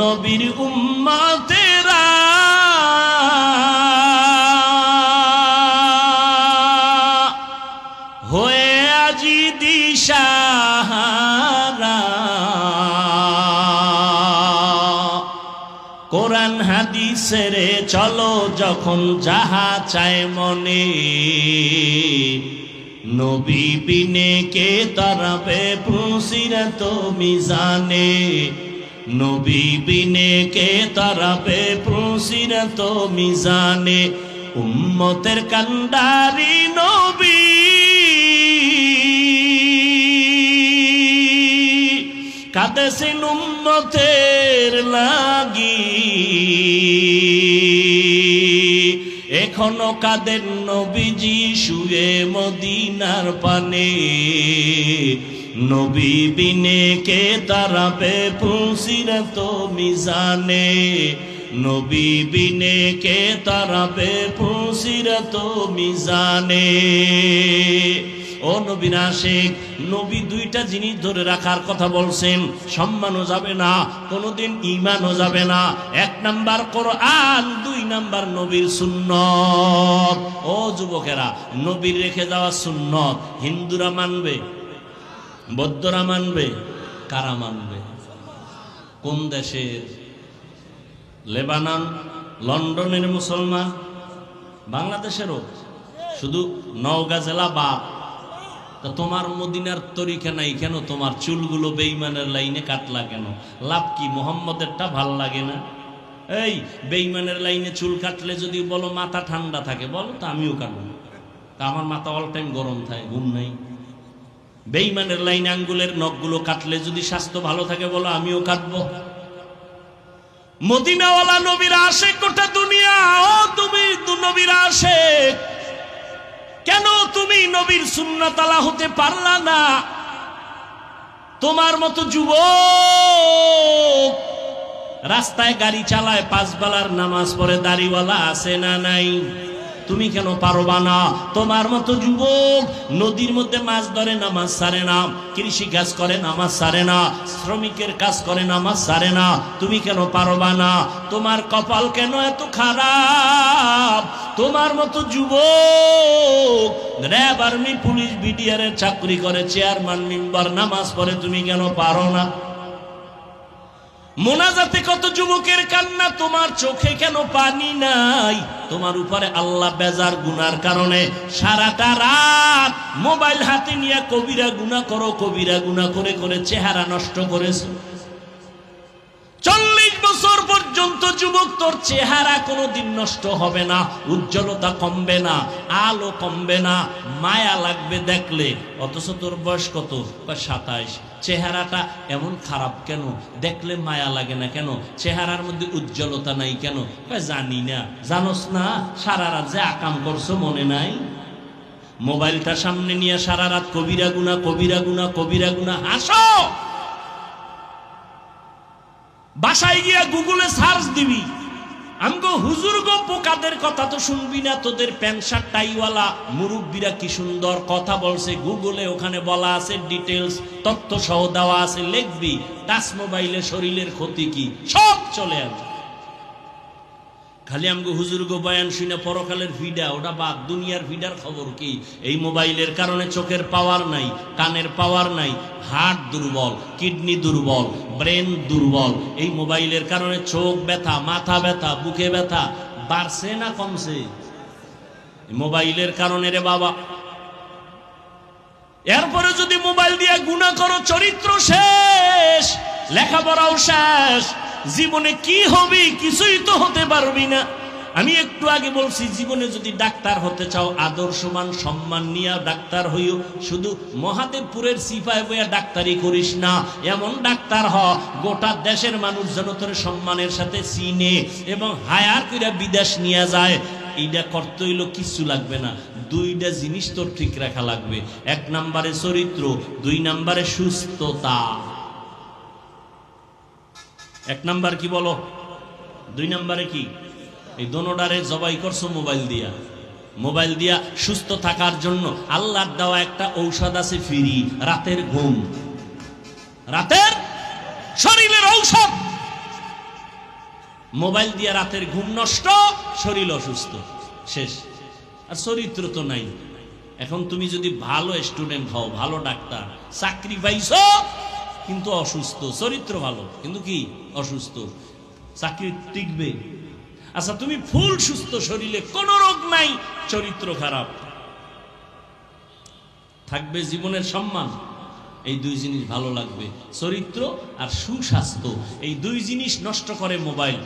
নবীর উম্মাতেরা। হয়ে আজি দিশাহারা। কোরআন হাদিসের চলো যখন যাহা চায় মনে। নবী বিনে কে তারাবে পুসিরত মিজানে। নবী বিনে কে তারাবে পুসিরত মিজানে, উম্মতের কান্ডারি নবী। কাদেছেন উম্মতের লাগি। এখনও কাদের নবীজি শুয়ে মদিনার পানে। নবী বিনে কে তারাবে পুসিরত মিজানে? নবী বিনে কে তারাবে পুসিরত মিজানে? ও নবীন আশেক নবী দুইটা জিনিস ধরে রাখার কথা বলছেন, সম্মানও যাবে না, কোনোদিন ইমানও যাবে না। এক নাম্বার কোরআন, দুই নাম্বার নবীর সুন্নত। ও যুবকেরা, নবীর রেখে যাওয়া সুন্নত হিন্দুরা মানবে? বৌদ্ধরা মানবে, কারা মানবে? কোন দেশের লেবানন, লন্ডনের মুসলমান? বাংলাদেশেরও। শুধু নওগাঁ জেলা বাদ। তা তোমার মদিনার তরিকা নাই কেন? তোমার চুলগুলো বেইমানের লাইনে কাটলা কেন? লাভ কি? মোহাম্মদেরটা ভালো লাগে না? এই বেইমানের লাইনে চুল কাটলে যদি বলো মাথা ঠান্ডা থাকে, বলো তো আমিও কাটবো। তা আমার মাথা অল টাইম গরম থাকে, ঘুম নাই। বেইমানের লাইন আঙ্গুলের নখগুলো কাটলে যদি স্বাস্থ্য ভালো থাকে বলো, আমিও কাটবো। মদিনাওয়ালা নবীর আসে গোটা দুনিয়া, ও তুমি নবীর আসে। কেন তুমি নবীর সুন্নতালা হতে পারলা না? তোমার মতো যুব রাস্তায় গাড়ি চালায় পাঁচ বেলার নামাজ পড়ে দাড়িওয়ালা আছে না নাই? তুমি কেন পারবা না? তোমার মতো যুবক নদীর মধ্যে মাছ ধরে, নামাজ সারে না। কৃষি কাজ করে, নামাজ সারে না। শ্রমিকের কাজ করে, নামাজ সারে না। তুমি কেন পারবা না? তোমার কপাল কেন এত খারাপ? তোমার মতো যুবক র্যাব আর্মি পুলিশ বিডিআর চাকরি করে, চেয়ারম্যান, মেম্বার, নামাজ পড়ে, তুমি কেন পারো না? মোনাজাতে কত যুবকের কান্না, তোমার চোখে কেন পানি নাই? তোমার উপরে আল্লাহ বেজার গুনার কারণে সারাটা রাত মোবাইল হাতে নিয়ে কবিরা গুণা করো, কবিরা গুণা করে করে চেহারা নষ্ট করেছ। চল্লিশ বছর পর্যন্ত যুবক, তোর চেহারা কোনোদিন নষ্ট হবে না, উজ্জ্বলতা কমবে না, আলো কমবে না, মায়া লাগবে দেখলে। অথচ তোর বয়স কত? সাতাইশ। চেহারাটা এমন খারাপ কেন? দেখলে মায়া লাগে না কেন? চেহারার মধ্যে উজ্জ্বলতা নাই কেন? জানি না। জানোস না, সারা রাত যে আকাম করছ মনে নাই? মোবাইলটা সামনে নিয়ে সারা রাত কবিরা গুনা কবিরা গুনা কবিরা গুনা, হাসো! বাসায় গিয়া গুগলে সার্চ দিবি। আমগো হুজুর গো, পোকাদের কথা তো শুনবি না, তোদের প্যান্সার টাইওয়ালা মুরব্বীরা কি সুন্দর কথা বলছে, গুগলে ওখানে বলা আছে ডিটেলস তথ্য সহ দেওয়া আছে, লিখবি, টাচ মোবাইলে শরীরের ক্ষতি কি, সব চলে আসবে। খালি আমগো হুজুর গো বয়ান শুনে পরকালের ভিডা, ওটা বাদ। দুনিয়ার ভিডার খবর কি? এই মোবাইলের কারণে চোখের পাওয়ার নাই, কানের পাওয়ার নাই, হার্ট দুর্বল, কিডনি দুর্বল, ব্রেন দুর্বল। এই মোবাইলের কারণে চোখ ব্যথা, মাথা ব্যথা, বুকে ব্যথা, বাড়ছে না কমছে? মোবাইলের কারণে রে বাবা। এরপরে যদি মোবাইল দিয়ে গুণা করো, চরিত্র শেষ, লেখাপড়াও শেষ জীবনে কি হবে, কিছুই তো হতে পারবি না। আমি একটু আগে বলছি, জীবনে যদি ডাক্তার হতে চাও, আদর্শমান সম্মান নিয়ে ডাক্তার হইও। শুধু মহাদেবপুরের সিপায় বইয়া ডাক্তারি করিস না। এমন ডাক্তার হ, গোটা দেশের মানুষ যেন তোর সম্মানের সাথে চিনে এবং হায়ার করে বিদেশ নিয়ে যায়। এইটা করতে হইল কিচ্ছু লাগবে না। দুইটা জিনিস তোর ঠিক রাখা লাগবে। এক নম্বরে চরিত্র, দুই নম্বরে সুস্থতা। এক নাম্বার কি বলো? দুই নাম্বারে কি? এই দোনোডারে জবাই করছ মোবাইল দিয়া। মোবাইল দিয়া সুস্থ থাকার জন্য আল্লাহর দেওয়া একটা ঔষধ আছে ফ্রি, রাতের ঘুম। রাতের শরীরের ঔষধ। মোবাইল দিয়া রাতের ঘুম নষ্ট, শরীর অসুস্থ। শেষ। আর চরিত্র তো নাই। এখন তুমি যদি ভালো স্টুডেন্ট হও, ভালো ডাক্তার, চাকরি পাইছো কিন্তু অসুস্থ, চরিত্র ভালো, কিন্তু কি? অসুস্থ, চাকরি টিকবে। আচ্ছা তুমি ফুল সুস্থ শরীরে, কোনো রোগ নাই, চরিত্র খারাপ। থাকবে জীবনের সম্মান, এই দুই জিনিস ভালো লাগবে। চরিত্র আর সুস্বাস্থ্য, এই দুই জিনিস নষ্ট করে মোবাইল।